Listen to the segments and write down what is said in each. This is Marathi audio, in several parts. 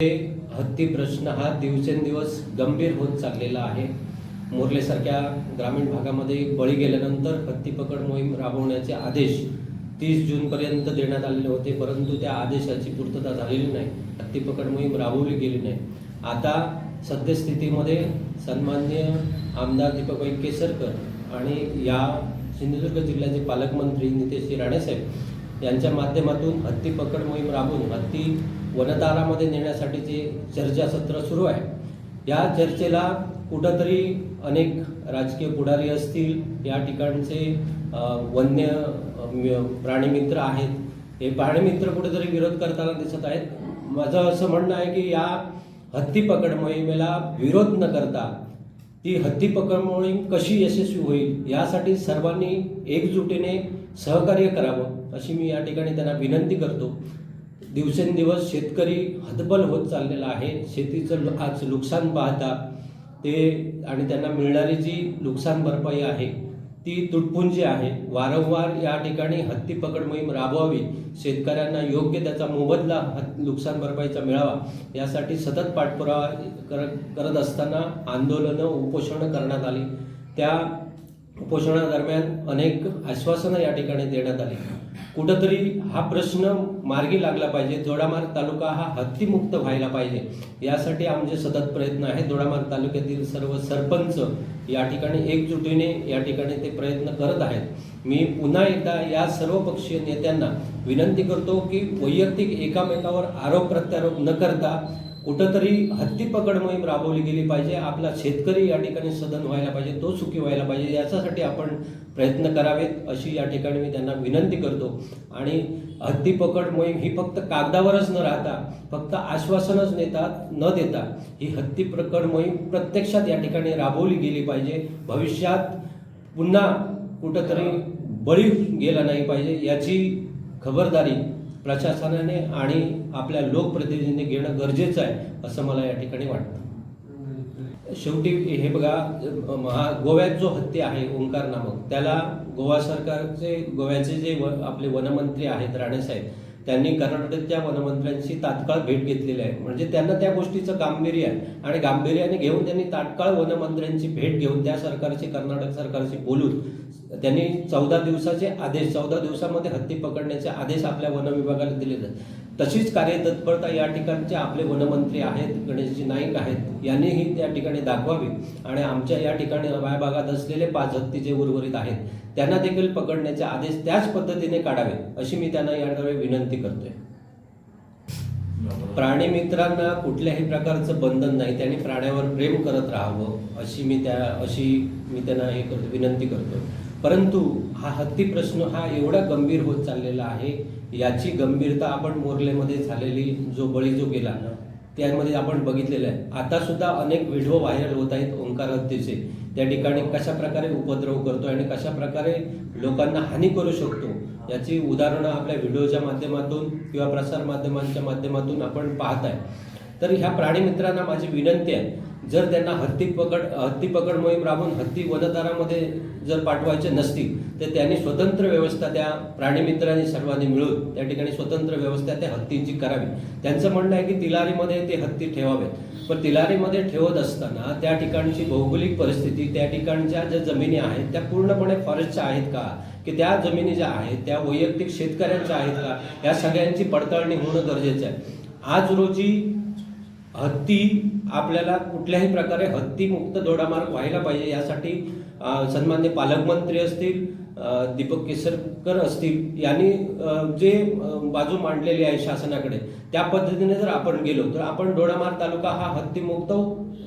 हत्ती प्रश्न हा दिवसेंदिवस गंभीर होत चाललेला आहे. मोरलेसारख्या ग्रामीण भागामध्ये बळी गेल्यानंतर हत्ती पकड मोहीम राबवण्याचे आदेश तीस जूनपर्यंत देण्यात आलेले होते परंतु त्या आदेशाची पूर्तता झालेली नाही. हत्ती पकड मोहीम राबवली गेली नाही. आता सद्यस्थितीमध्ये सन्मान्य आमदार दीपकभाई केसरकर आणि या सिंधुदुर्ग जिल्ह्याचे पालकमंत्री नितेश राणेसाहेब यांच्या माध्यमातून हत्ती पकड मोहीम राबवून हत्ती वनतारामध्ये नेण्यासाठीचे चर्चासत्र सुरू आहे या चर्चेला कुठंतरी अनेक राजकीय पुढारी असतील या ठिकाणचे वन्य प्राणीमित्र आहेत हे प्राणीमित्र कुठेतरी विरोध करताना दिसत आहेत. माझं असं म्हणणं आहे की या हत्ती पकड मोहिमेला विरोध न करता ती हत्ती पकड मोहीम कशी यशस्वी होईल यासाठी सर्वांनी एकजुटीने सहकार्य करावं अशी मी या ठिकाणी त्यांना विनंती करतो. दिवसेंदिवस शेतकरी हतबल होत चाललेला आहे. शेतीचं आज नुकसान पाहता ते आणि त्यांना मिळणारी जी नुकसान भरपाई आहे ती तुटपुंजी आहे वारंवार या ठिकाणी हत्ती पकड मोहीम राबवावी शेतकऱ्यांना योग्य त्याचा मोबदला हत- नुकसान भरपाईचा मिळावा यासाठी सतत पाठपुरावा कर करत असताना आंदोलनं उपोषणं करण्यात आली. त्या उपोषणादरम्यान अनेक आश्वासनं या ठिकाणी देण्यात आली. कुठंतरी हा प्रश्न मार्गी लागला पाहिजे. दोडामार्ग तालुका हा हत्तीमुक्त व्हायला पाहिजे. यासाठी आमचे सतत प्रयत्न आहेत. दोडामार्ग तालुक्यातील सर्व सरपंच या ठिकाणी एकजुटीने या ठिकाणी ते प्रयत्न करत आहेत. मी पुन्हा एकदा या सर्व पक्षीय नेत्यांना विनंती करतो की वैयक्तिक एकामेकावर आरोप प्रत्यारोप न करता कुठंतरी हत्ती पकड मोहीम राबवली गेली पाहिजे. आपला शेतकरी या ठिकाणी सदन व्हायला पाहिजे तो सुखी व्हायला पाहिजे याच्यासाठी आपण प्रयत्न करावेत अशी या ठिकाणी मी त्यांना विनंती करतो. आणि हत्ती पकड मोहीम ही फक्त कागदावरच न राहता फक्त आश्वासनच नेतात न देता ही हत्ती पकड मोहीम प्रत्यक्षात या ठिकाणी राबवली गेली पाहिजे. भविष्यात पुन्हा कुठंतरी बळी गेला नाही पाहिजे याची खबरदारी प्रशासनाने आणि आपल्या लोकप्रतिनिधींनी घेणं गरजेचं आहे असं मला या ठिकाणी वाटतं. शेवटी हे बघा महा गोव्यात जो हत्ती आहे ओंकार नामक त्याला गोवा सरकारचे गोव्याचे जे व आपले वनमंत्री आहेत राणेसाहेब त्यांनी कर्नाटकच्या वनमंत्र्यांशी तात्काळ भेट घेतलेली आहे. म्हणजे त्यांना त्या गोष्टीचं गांभीर्य आहे. आणि गांभीर्याने घेऊन त्यांनी तात्काळ वनमंत्र्यांची भेट घेऊन त्या सरकारशी कर्नाटक सरकारशी बोलून त्यांनी चौदा दिवसाचे आदेश चौदा दिवसामध्ये हत्ती पकडण्याचे आदेश आपल्या वन विभागाला दिले जातात तशीच कार्यतत्परता या ठिकाणचे आपले वनमंत्री आहेत गणेशजी नाईक आहेत यांनीही त्या ठिकाणी दाखवावी. आणि आमच्या या ठिकाणी वाया भागात असलेले पाच हत्ती जे उर्वरित आहेत त्यांना देखील पकडण्याचे आदेश त्याच पद्धतीने काढावे अशी मी त्यांना याद्वारे विनंती करतोय. प्राणी मित्रांना कुठल्याही प्रकारचं बंधन नाही त्यांनी प्राण्यावर प्रेम करत राहावं अशी मी त्या अशी मी त्यांना हे करतो विनंती करतो परंतु हा हत्ती प्रश्न हा एवढा गंभीर होत चाललेला आहे याची गंभीरता आपण मोर्लेमध्ये झालेली जो बळी जो गेला त्यामध्ये आपण बघितलेलं आहे. आता सुद्धा अनेक व्हिडिओ व्हायरल होत आहेत ओंकार हत्येचे त्या ठिकाणी कशा प्रकारे उपद्रव करतो आणि कशा प्रकारे लोकांना हानी करू शकतो याची उदाहरणं आपल्या व्हिडिओच्या माध्यमातून किंवा प्रसार माध्यमांच्या माध्यमातून आपण पाहत आहे. तर ह्या प्राणी मित्रांना माझी विनंती आहे जर त्यांना हत्ती पकड हत्ती पकड मोहीम राबवून हत्ती वनतारामध्ये जर पाठवायचे नसतील तर त्यांनी स्वतंत्र व्यवस्था त्या प्राणी मित्रांनी सर्वांनी मिळून त्या ठिकाणी स्वतंत्र व्यवस्था त्या हत्तींची करावी. त्यांचं म्हणणं आहे की तिलारीमध्ये ते हत्ती ठेवावेत. पण तिलारीमध्ये ठेवत असताना त्या ठिकाणची भौगोलिक परिस्थिती त्या ठिकाणच्या ज्या जमिनी आहेत त्या पूर्णपणे फॉरेस्टच्या आहेत का? की त्या जमिनी ज्या आहेत त्या वैयक्तिक शेतकऱ्यांच्या आहेत का? या सगळ्यांची पडताळणी होणं गरजेचं आहे. आज रोजी हत्ती आपल्याला कुठल्याही प्रकारे हत्तीमुक्त दोडामार्ग व्हायला पाहिजे यासाठी सन्मान्य पालकमंत्री असतील दीपक केसरकर असतील यांनी जे बाजू मांडलेली आहे शासनाकडे त्या पद्धतीने जर आपण गेलो तर आपण डोळामार तालुका हा हत्तीमुक्त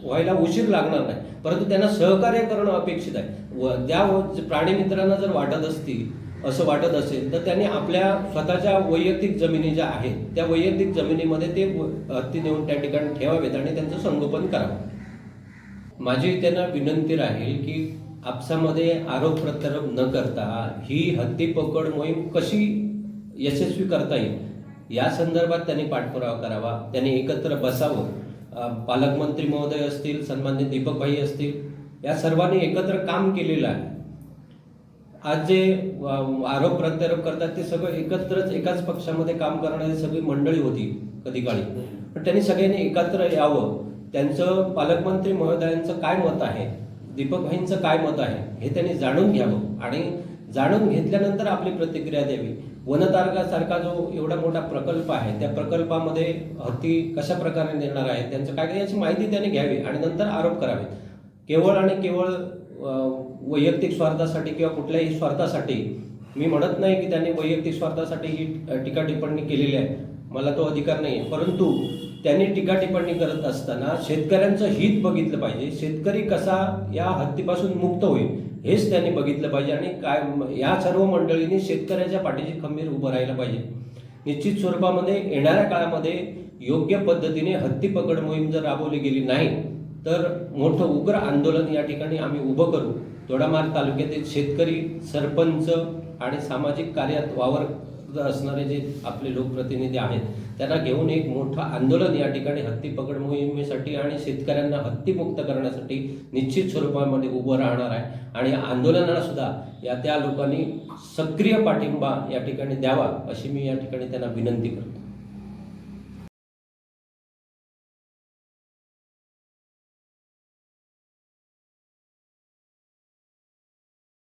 व्हायला उशीर लागणार नाही. परंतु त्यांना सहकार्य करणं अपेक्षित आहे. व त्या प्राणीमित्रांना प्राणी मित्रांना जर वाटत असतील असं वाटत असेल तर त्यांनी आपल्या स्वतःच्या वैयक्तिक जमिनी ज्या आहेत त्या वैयक्तिक जमिनीमध्ये ते व- हत्ती नेऊन त्या ठिकाणी ठेवावेत आणि त्यांचं संगोपन करावं. माझी त्यांना विनंती राहील की आपसामध्ये आरोप प्रत्यारोप न करता ही हत्ती पकड मोहीम कशी यशस्वी करता येईल या संदर्भात त्यांनी पाठपुरावा करावा त्यांनी एकत्र बसावं. पालकमंत्री महोदय असतील सन्मान्य दीपकभाई असतील या सर्वांनी एकत्र काम केलेलं आहे. आज जे आरोप प्रत्यारोप करतात ते सगळं एकत्रच एकाच पक्षामध्ये काम करणारी सगळी मंडळी होती कधी काळी पण त्यांनी सगळ्यांनी एकत्र यावं. त्यांचं पालकमंत्री महोदयांचं काय मत आहे? दीपक भाईंचं काय मत आहे? हे त्यांनी जाणून घ्यावं. आणि जाणून घेतल्यानंतर आपली प्रतिक्रिया द्यावी. वनतारकासारखा जो एवढा मोठा प्रकल्प आहे त्या प्रकल्पामध्ये हत्ती कशा प्रकारे नेणार आहे? त्यांचं काय याची माहिती त्यांनी घ्यावी आणि नंतर आरोप करावे. केवळ आणि केवळ वैयक्तिक स्वार्थासाठी किंवा कुठल्याही स्वार्थासाठी मी म्हणत नाही की त्यांनी वैयक्तिक स्वार्थासाठी ही टीका टिप्पणी केलेली आहे. मला तो अधिकार नाही आहे परंतु त्यांनी टीका टिप्पणी करत असताना शेतकऱ्यांचं हित बघितलं पाहिजे. शेतकरी कसा या हत्तीपासून मुक्त होईल हेच त्यांनी बघितलं पाहिजे आणि काय या सर्व मंडळींनी शेतकऱ्याच्या पाठीशी खंबीर उभं राहिलं पाहिजे. निश्चित स्वरूपामध्ये येणाऱ्या काळामध्ये योग्य पद्धतीने हत्ती पकड मोहीम जर राबवली गेली नाही तर मोठं उग्र आंदोलन या ठिकाणी आम्ही उभं करू. दोडामार तालुक्यातील शेतकरी सरपंच आणि सामाजिक कार्यात वावर असणारे जे आपले लोकप्रतिनिधी आहेत त्यांना घेऊन एक मोठं आंदोलन या ठिकाणी हत्ती पकड मोहिमेसाठी आणि शेतकऱ्यांना हत्तीमुक्त करण्यासाठी निश्चित स्वरूपामध्ये उभं राहणार आहे. आणि या आंदोलनाला सुद्धा या त्या लोकांनी सक्रिय पाठिंबा या ठिकाणी द्यावा अशी मी या ठिकाणी त्यांना विनंती करतो.